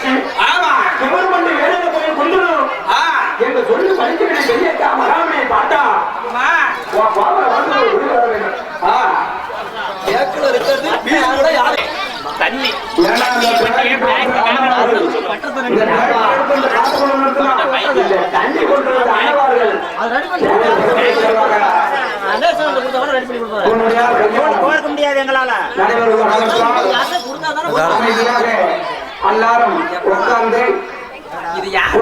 வச்சு ஆமா. திமிர் பண்ணி வேலையில போய் கொண்டுடும் ஆ. எங்க சொல்லி படிக்க வேண்டிய பெரியக்கா மகாமணி பாட்டா ஆமா. உன் பாவனை வந்து ஒரு விடுதலை வர வேண்டும். ஆ. ஏக்குல இருக்கிறது வீடு கூட யாரு? தண்ணி. தண்ணி. கொண்டு வந்த கையோடு போயிருக்க முடியாது எங்களால. எல்லாரும் உட்கார்ந்து இது யார்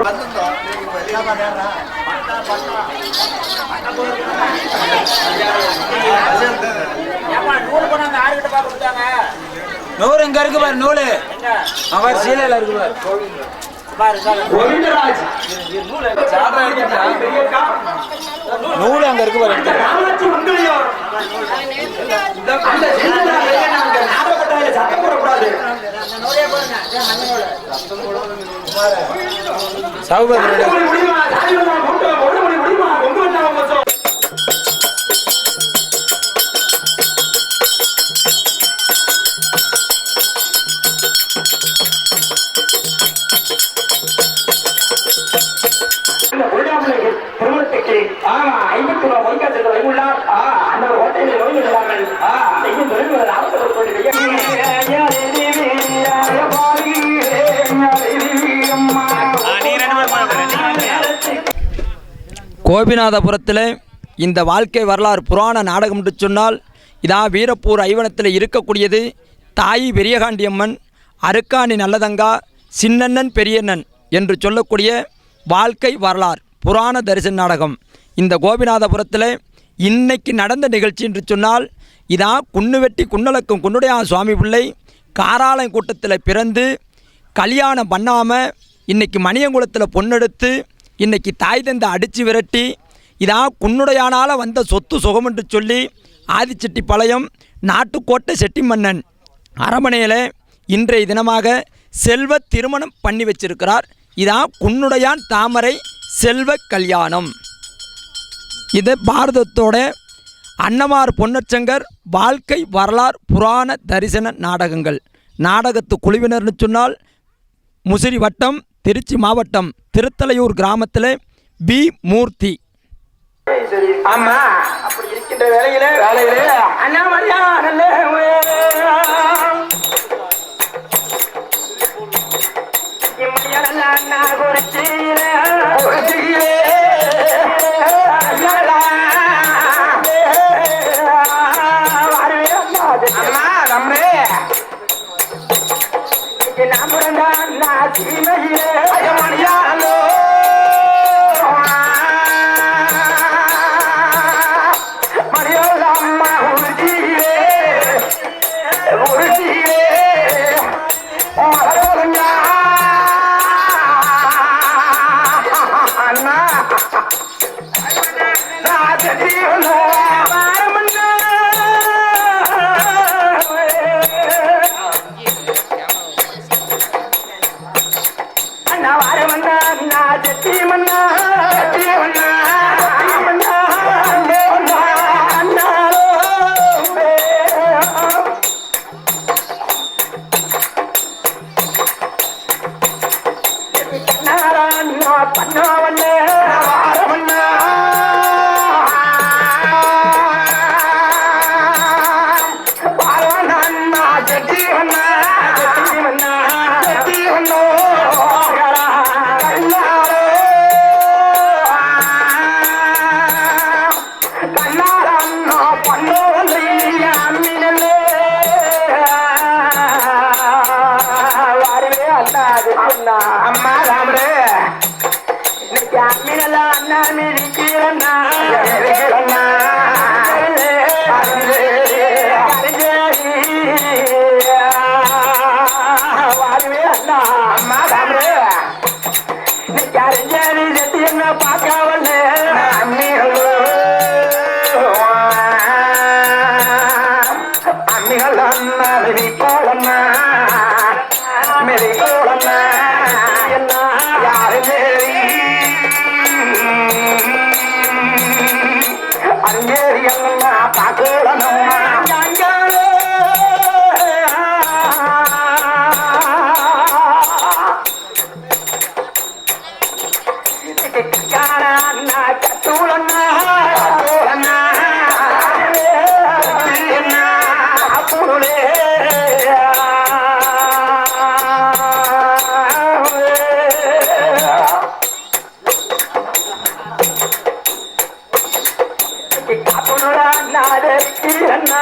நூறு இங்க இருக்கு பாரு நூலு அவர் சீலையில இருக்கு பாரு. பாரு சார் கோவிந்தராஜ் பெரியக்கா நூலு அங்க இருக்கு பாரு. நாடகப்பட்டாயில சத்தம் போடக்கூடாது. சௌபதி கோபிநாதபுரத்தில் இந்த வாழ்க்கை வரலாறு புராண நாடகம் என்று சொன்னால் இதா வீரப்பூர் ஐவனத்தில் இருக்கக்கூடியது தாயி பெரியகாண்டியம்மன் அருக்காணி நல்லதங்கா சின்னண்ணன் பெரியண்ணன் என்று சொல்லக்கூடிய வாழ்க்கை வரலாறு புராண தரிசன நாடகம். இந்த கோபிநாதபுரத்தில் இன்னைக்கு நடந்த நிகழ்ச்சி என்று சொன்னால் இதா குன்னுவெட்டி குன்னலக்கும் குன்னுடையா சுவாமி பிள்ளை காராளம் கூட்டத்தில் பிறந்து கல்யாணம் பண்ணாமல் இன்றைக்கி மணியங்குளத்தில் பொண்ணெடுத்து இன்னைக்கு தாய் தந்தை அடித்து விரட்டி இதான் குன்னுடையானால வந்த சொத்து சுகம் என்று சொல்லி ஆதிச்செட்டிப்பாளையம் நாட்டுக்கோட்டை செட்டி மன்னன் அரமனையில் இன்றைய தினமாக செல்வ திருமணம் பண்ணி வச்சிருக்கிறார். இதான் குன்னுடையான் தாமரை செல்வ கல்யாணம். இது பாரதத்தோட அன்னமார் பொன்னச்சங்கர் வாழ்க்கை வரலாறு புராண தரிசன நாடகங்கள். நாடகத்து குழுவினர்னு சொன்னால் முசிறி வட்டம் திருச்சி மாவட்டம் திருத்தலையூர் கிராமத்தில் பி. மூர்த்தி. ஆமா அப்படி இருக்கின்ற வேலையில வேலையில அண்ணாமலையா நல்ல அண்ணா குறிச்சியில குறிச்சியிலே நான் சீமையிலே அயமணியாலோ மரியாதம்மா వారమన్నా వారమన్నా கிட்டா பொண்ணுடா நாதே அண்ணா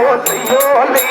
I yo, yo, yo.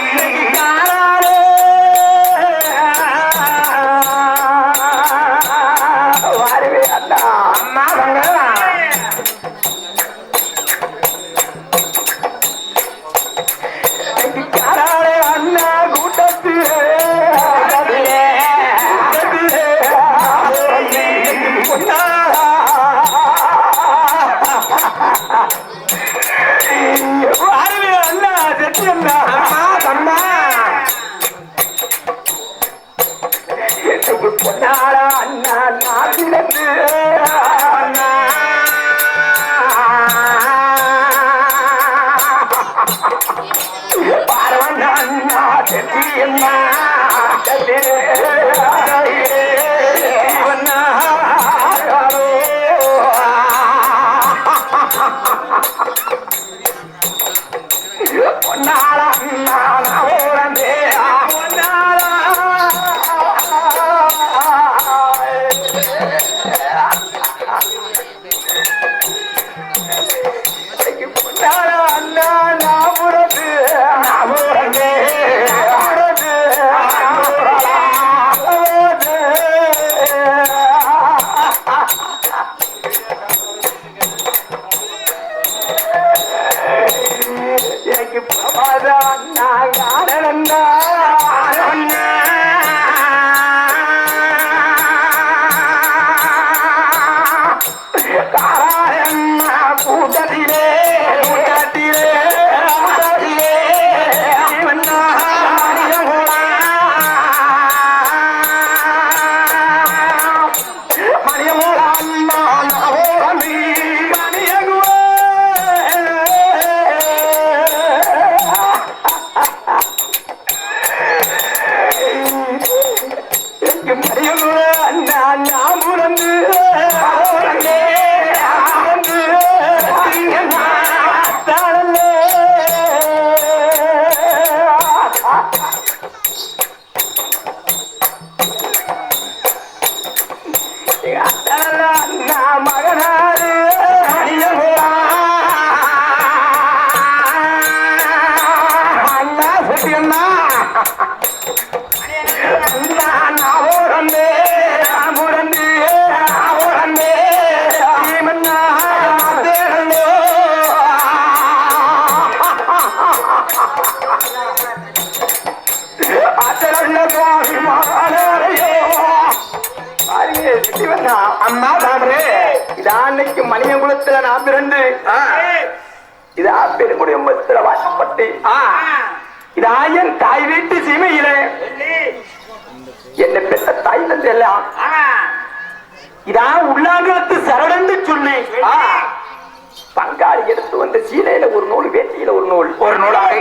கொண்டாடி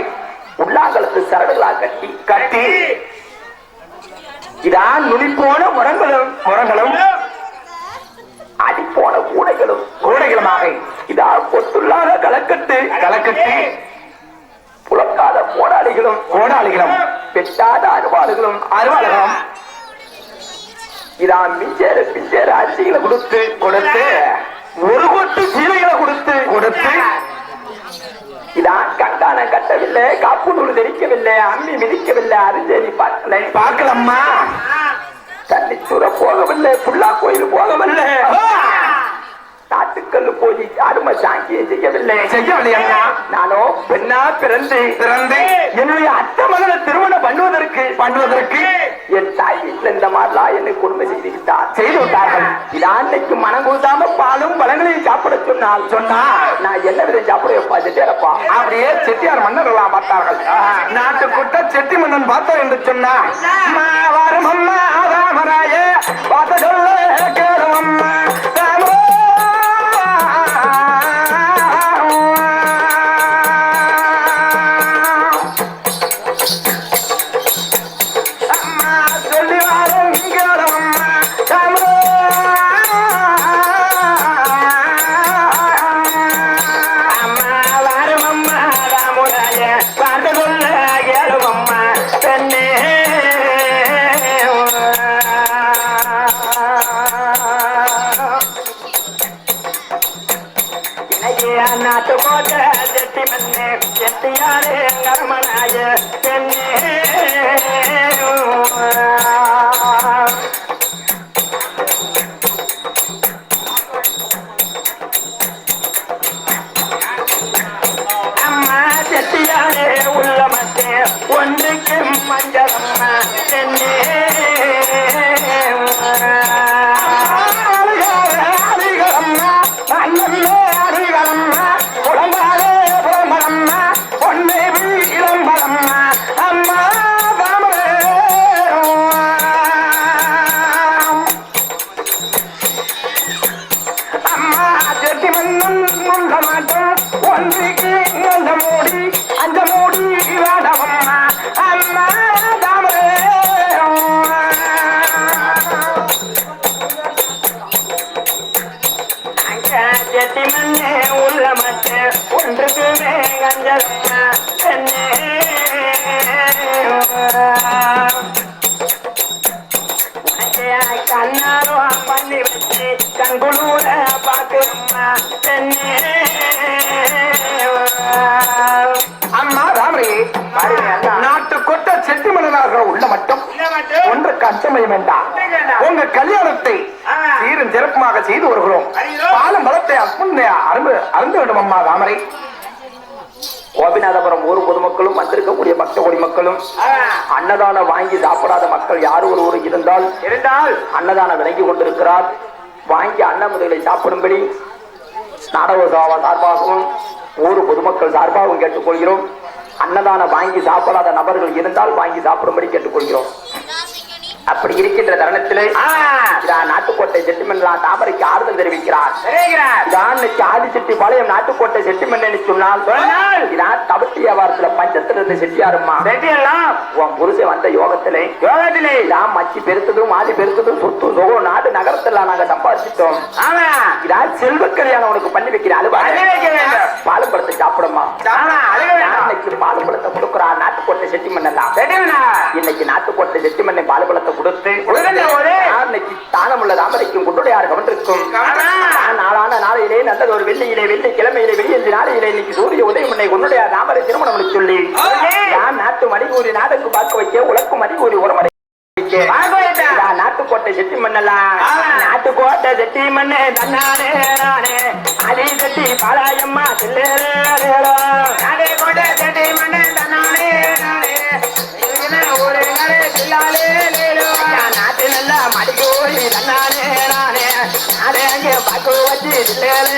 உள்ளாங்கலத்து சரடுகளா கட்டி கட்டி. இதான் நுனிப்போன முரங்களும் முரங்களும் அடிப்போன கூடைகளும் கூடைகளுமாக இதா கொத்துள்ளாத கலக்கட்டு கலக்கட்டு. புலக்காத கோடாளிகளும் கோடாளிகளும் பெட்டாத அருவாளுகளும் அருவாளுகளும். இதான் மிஞ்சேர பிஞ்சேர அரிசிகளை கொடுத்து கொடுத்து. ஒரு கொட்டு சீலைகளை கொடுத்து கொடுத்து. இதான் கண்டான கட்டவில்லை. காப்பு நூல் தெரிக்கவில்லை அம்மி மிதிக்கவில்லை. அரிஞ்சேரி பார்க்கல பார்க்கலம்மா. தண்ணிச்சுர போகவில்லை. புல்லா கோயில் போகவில்லை. நாட்டுக்கல்லு போய் அருமை சாங்கியை செய்யவில்லை. செய்யவில்லை அண்ணா நானோ பெண்ணா பிறந்து பிறந்து என்னுடைய அத்தை மகனை திருமணம் பண்ணுவதற்கு. பண்ணுவதற்கு. என் தாய் வீட்டில் இந்த மாதிரிலாம் என்னை கொடுமை செய்து விட்டார் செய்து விட்டார்கள். இது அன்னைக்கு மனம் கொடுத்தாம பாலும் பழங்களையும் சாப்பிட சொன்னால் சொன்னா நான் என்ன விதம் சாப்பிடுவேப்பா செட்டியாரப்பா? அப்படியே செட்டியார் மன்னர்களாம் பார்த்தார்கள். நாட்டுக்குட்ட செட்டி மன்னன் பார்த்தோம் என்று சொன்னா வரும் அம்மா ராமராய பார்த்த சொல்ல செட்டியாரே கர்மனாய பெண்ணே ஒன்று கச்சமயம் வேண்டாம் உங்க கல்யாணத்தை சீரும் சிறப்புமாக செய்து வருகிறோம். பாலம் பலத்தை அற்புண்ட அரும்பு அருந்த வேண்டும் அம்மா ராமரை கோபிநாதபுரம் ஊர் பொதுமக்களும் வந்திருக்கக்கூடிய பக்த கொடி மக்களும் அன்னதானம் வாங்கி சாப்பிடாத மக்கள் யார் ஒருவர் இருந்தால் இருந்தால். அன்னதானம் விளங்கி கொண்டிருக்கிறார். வாங்கி அன்னமுதலை சாப்பிடும்படி நாடக சார்பாகவும் ஊர் பொதுமக்கள் சார்பாகவும் கேட்டுக்கொள்கிறோம். அன்னதானம் வாங்கி சாப்பிடாத நபர்கள் இருந்தால் வாங்கி சாப்பிடும்படி கேட்டுக்கொள்கிறோம். அப்படி இருக்கின்ற தருணத்திலே நாட்டுக்கோட்டை செட்டிமன்றம் தாமரைக்கு ஆறுதல் தெரிவிக்கிறார். ஆதிசெட்டி பாளையம் நாட்டுக்கோட்டை செட்டிமன் சொன்னால் இதான் தபட்டி வியாபாரத்துல பஞ்சத்துல இருந்து செட்டியாருமா உன் புருஷன் வந்த யோகத்திலே யோகத்திலே. இதான் மச்சி பெருத்ததும் மாதி பெருத்ததும் சொத்து சுகம் நாடு நகரத்துல நாங்க சம்பாதிச்சிட்டோம். இதான் செல்வ கல்யாணம் உனக்கு பண்ணி வைக்கிறேன் அழுவா பாலும் பழத்தை சாப்பிடுமா இன்னைக்கு பாலும் பழத்தை கொடுக்குறா நாட்டுக்கோட்டை செட்டிமன் எல்லாம். இன்னைக்கு பாலுபலத்தை கொடுத்து நான் இன்னைக்கு தானமுள்ள தாமரைக்கும் குண்டுடையார் கவன்றிருக்கும் நான் நாளான நாளையிலே நல்லது ஒரு வெள்ளியிலே வெள்ளி கிழமையிலே வெளியேந்து நாளையிலே இன்னைக்கு சூரிய உதயம் உன்னை உன்னுடைய தாமரை திருமணம் சொல்லி நான் நாட்டு மணிகூறி நாடகம் பார்க்க வைக்க உலக்கு மணிகூறி உரமடை நாட்டுக்கோட்டை செட்டி மண்ணெல்லாம் நாட்டுக்கோட்டை செட்டி மண்ணு தன்னானே நானே. அலி செட்டி பாலாயம்மா நாட்டுக்கோட்டை செட்டி மண்ணு தன்னானே நானே ஒரு நாளே நல்லா மடிக்கோடி தன்னானே நானே. நாடே அங்கே வச்சு சில்லேலே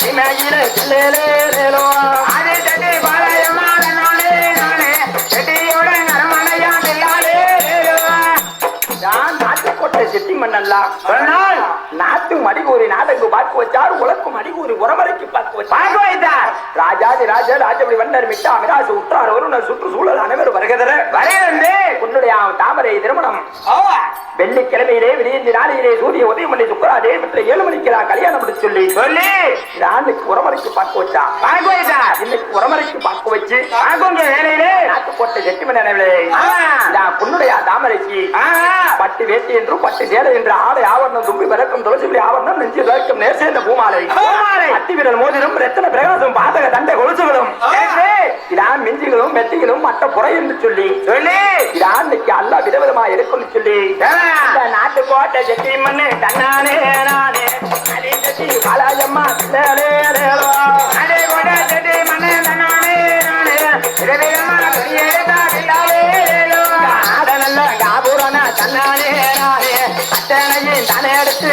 செட்டி மண்ணு சிமையில இல்லேலேலேலோ. செட்டி பாளையம்மா நானே நானே செட்டியோட நரமணையா தில்லாலே நான் நாட்டுக்கோட்டை செட்டி மண்ணல்லா சொன்னால் நாட்டு மடிகூறி நாடங்கு பார்க்க வச்சார் உலக்கும் மடிகூறி உரமரைக்கு பார்க்க வச்சார் பார்க்க வைத்தார் ராஜாதி ராஜா ராஜபடி வண்டர் மிட்டா மிராசு உற்றார் வருணர் சுற்றுச்சூழல் அனைவரும் வருகிறதர வரையிலிருந்து உன்னுடைய தாமரை திருமணம். வெள்ளிக்கிழமையிலே விடியந்தி நாளிலே சூரிய உதயம் பண்ணி சுக்கராதே மற்ற ஏழு மணிக்கு நான் கல்யாணம் முடிச்சு சொல்லி. சொல்லி. நாளைக்கு உரமறைக்கு பார்க்க வச்சான் பார்க்க வைத்தார் இன்னைக்கு உரமறைக்கு பார்க்க வச்சு பார்க்கும் வேலையிலே. நாட்டுக்கோட்டை செட்டி மணி நினைவிலே. நான் பொண்ணுடைய தாமரைக்கு பட்டு வேட்டி என்றும் பட்டு சேலை என்ற ஆடை ஆவரணம் தும்பி விளக்கம் துளசி ஆவரணம் நெஞ்சு விளக்கம் நேர் சேர்ந்த பூமாலை. பூமாலை. அத்தி விரல் மோதிரம் ரத்தன பிரகாசம் பாதக தண்டை கொலுசுகளும். இதான் மிஞ்சிகளும் மெத்திகளும் மற்ற புறை என்று சொல்லி. சொல்லி. இதான் இன்னைக்கு அல்லா விதவிதமா இருக்கும்னு சொல்லி. நாட்டு கோட்டை செட்டி மண்ணு தன்னானே நானே பாலாஜம்மா தன்னானே நானே அத்தனையும் தானே எடுத்து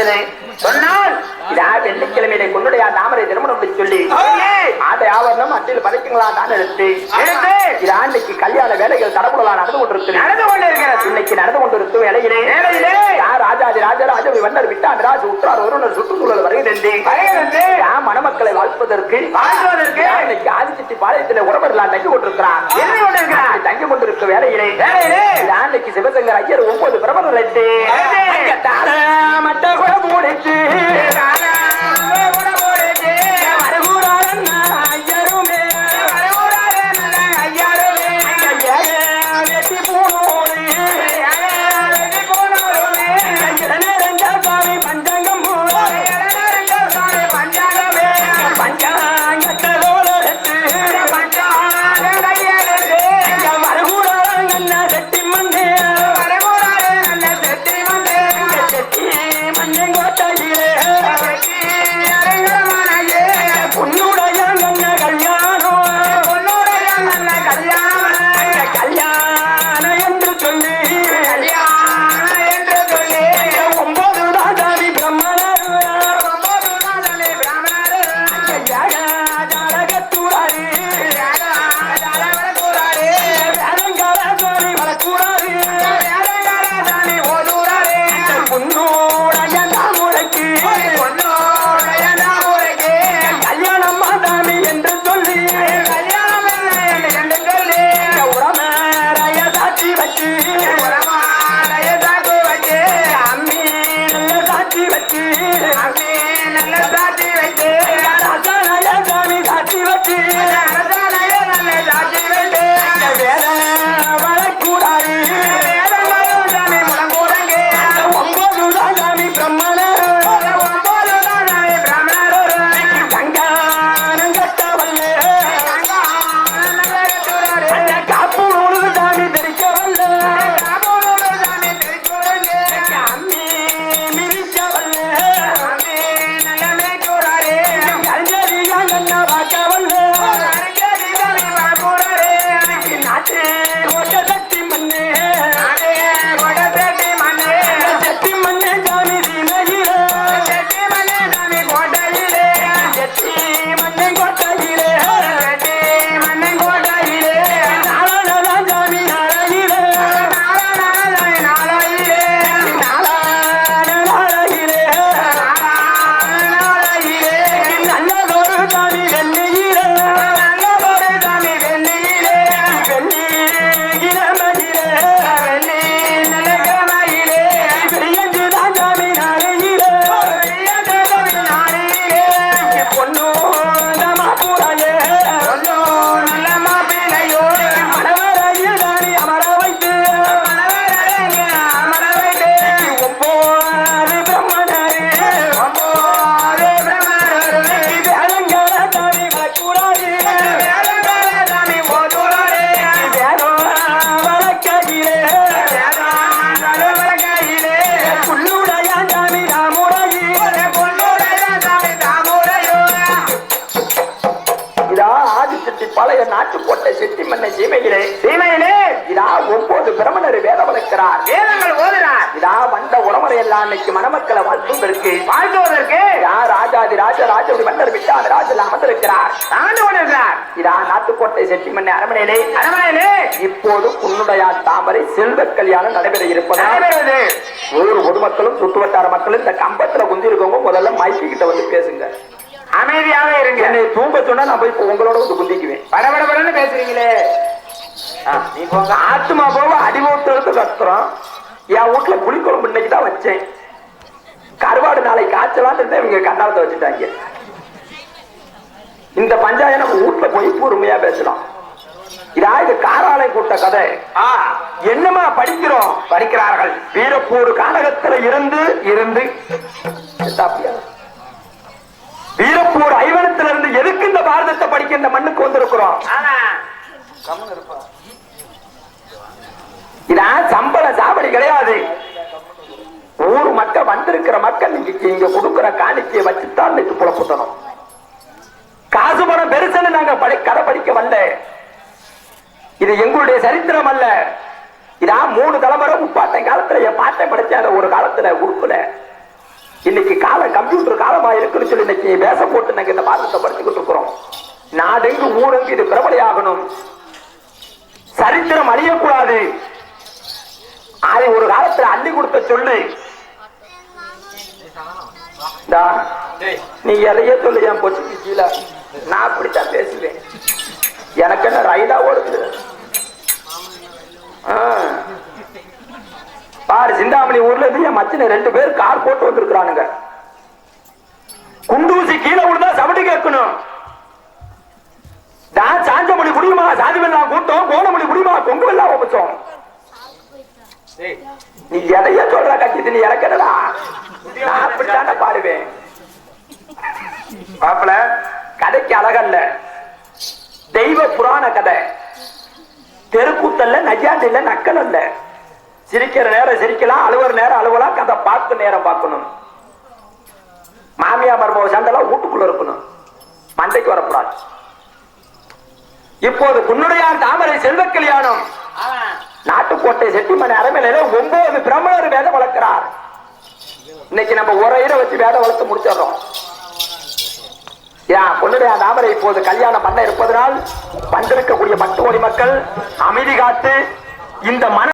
செட்டிமன்ற அளவிலே சொன்னால் இதா வெள்ளிக்கிழமையிலே கொண்டுடைய தாமரை திருமணம் அப்படி சொல்லி ஆடை ஆவரணம் அட்டில் பதைக்குங்களா தான் எடுத்து எடுத்து. இதா இன்னைக்கு கல்யாண வேலைகள் தடபுடலா நடந்து கொண்டிருக்கு நடந்து கொண்டிருக்கிறது. இன்னைக்கு நடந்து கொண்டிருக்கும் வேலையிலே வேலையிலே. யார் ராஜாதி ராஜராஜ வண்டர் விட்டா மிராஜ் உற்றார் ஒருவர் சுற்றுச்சூழல் வருகிறது வருகிறது. மணமக்களை வாழ்ப்பதற்கு வாழ்த்துவதற்கு. யார் இன்னைக்கு ஆதிச்சட்டி பாளையத்தில் உறவரெல்லாம் தங்கி கொண்டிருக்கிறார் தங்கி கொண்டிருக்கும் வேலையிலே சிவசங்கர் ஐயர் ஒன்பது பிரபலம் நாட்டுக்கோட்டை செட்டிமண்ணை சீமையிலே சீமையிலே. இதா ஒன்பது பிரமணர் வேத வளர்க்கிறார். வேதங்கள் ஓதுறார் இதா வந்த உறமுறை எல்லாம் இன்னைக்கு மணமக்களை வாழ்த்துவதற்கு. வாழ்த்துவதற்கு. இதா ராஜாதி ராஜ ராஜபடி மன்னர் விட்டாது ராஜல் அமர்ந்திருக்கிறார். ஆண்டு கொண்டிருக்கிறார். இதா நாட்டுக்கோட்டை செட்டிமண்ணை அரமனையிலே அரண்மனையிலே. இப்போது உன்னுடையார் தாமரை செல்வ கல்யாணம் நடைபெற இருப்பதால் நடைபெறுவது. ஒவ்வொரு பொதுமக்களும் சுற்றுவட்டார மக்களும் இந்த கம்பத்துல குந்தி இருக்கவங்க முதல்ல மைக்கு கிட்ட வந்து பேசுங்க. அமைதியாக இருங்க. என்னை தூங்க சொன்னா நான் போய் உங்களோட வந்து குந்திக்குவேன். படபடபடன்னு பேசுறீங்களே. ஆ, நீ போங்க. ஆத்துமா போக அடிமூத்தெடுத்து கத்துறோம். என் வீட்டுல புளிக்குழம்பு இன்னைக்கு தான் வச்சேன். கருவாடு நாளை காய்ச்சலான்னு இருந்தா இவங்க கண்ணாலத்தை வச்சுட்டாங்க. இந்த பஞ்சாயம் நம்ம வீட்டுல போய் பொறுமையா பேசலாம். இதா இது காராலை கூட்ட கதை. ஆ. என்னமா படிக்கிறோம்? படிக்கிறார்கள். வீரப்பூர் கானகத்துல இருந்து இருந்து. வீரப்பூர் ஐவனத்துல இருந்து எதுக்கு இந்த பாரதத்தை படிக்க இந்த மண்ணுக்கு வந்திருக்கிறோம்? இதான் சம்பள சாவடி கிடையாது. ஊர் மக்கள் வந்திருக்கிற மக்கள் இன்னைக்கு இங்க கொடுக்கிற காணிக்கையை வச்சுதான் இன்னைக்கு புலப்புத்தணும் காசு பணம் பெருசுன்னு நாங்க படி கதை படிக்க வரல இது எங்களுடைய சரித்திரம் அல்ல. இதான் மூணு தலைமுறை முப்பாட்டன் காலத்துல என் பாட்டை படிச்ச அந்த ஒரு காலத்துல உறுப்புல இன்னைக்கு கால கம்ப்யூட்டர் காலமா இருக்குன்னு சொல்லி இன்னைக்கு வேஷ போட்டு நாங்க இந்த பாரதத்தை படிச்சுக்கிட்டு இருக்கிறோம். நாடெங்கு ஊரெங்கு இது பிரபலையாகணும்? சரித்திரம் அழியக்கூடாது. அதை ஒரு காலத்துல அள்ளி கொடுத்த சொல்லு. நீ எதையே சொல்லு என் பொச்சுக்கு கீழே. நான் அப்படித்தான் பேசுவேன். எனக்கு என்ன ரைடா ஓடுது ஆ. பாரு சிந்தாமணி ஊர்ல இருந்து என் மச்சின ரெண்டு பேர் கார் போட்டு வந்திருக்கிறானுங்க. குண்டூசி கீழே விழுந்தா சபடி கேட்கணும். நான் சாஞ்சமொழி குடியுமா சாதிவெல்லாம் கூட்டம் கோணமொழி குடியுமா கொங்கு வெள்ளா வச்சோம் நீ எதைய சொல்ற கட்சி நீ இறக்கடா நான் பாருவேன் பாடுவேன். பாப்பல கதைக்கு அழகல்ல. தெய்வ புராண கதை. தெருக்கூத்தல்ல நையாண்டில்ல நக்கல் அல்ல சிரிக்கிற நேரம் சிரிக்கலாம் அழுவுற நேரம் அழுவலாம் கதை பார்த்து நேரம் பார்க்கணும். மாமியா மருமக சண்டெல்லாம் வீட்டுக்குள்ள இருக்கணும். மண்டைக்கு வரக்கூடாது. இப்போது குன்னுடையார் தாமரை செல்வ கல்யாணம். நாட்டுக்கோட்டை செட்டிமனை அரமையில ஒன்பது பிரம்மணர் வேதம் வளர்க்கிறார். இன்னைக்கு நம்ம உரையில வச்சு வேதம் வளர்த்து முடிச்சிடறோம். ஏன் பொண்ணுடைய தாமரை இப்போது கல்யாணம் பண்ண இருப்பதனால் வந்திருக்கக்கூடிய பட்டு கோடி மக்கள் அமைதி காத்து இந்த மன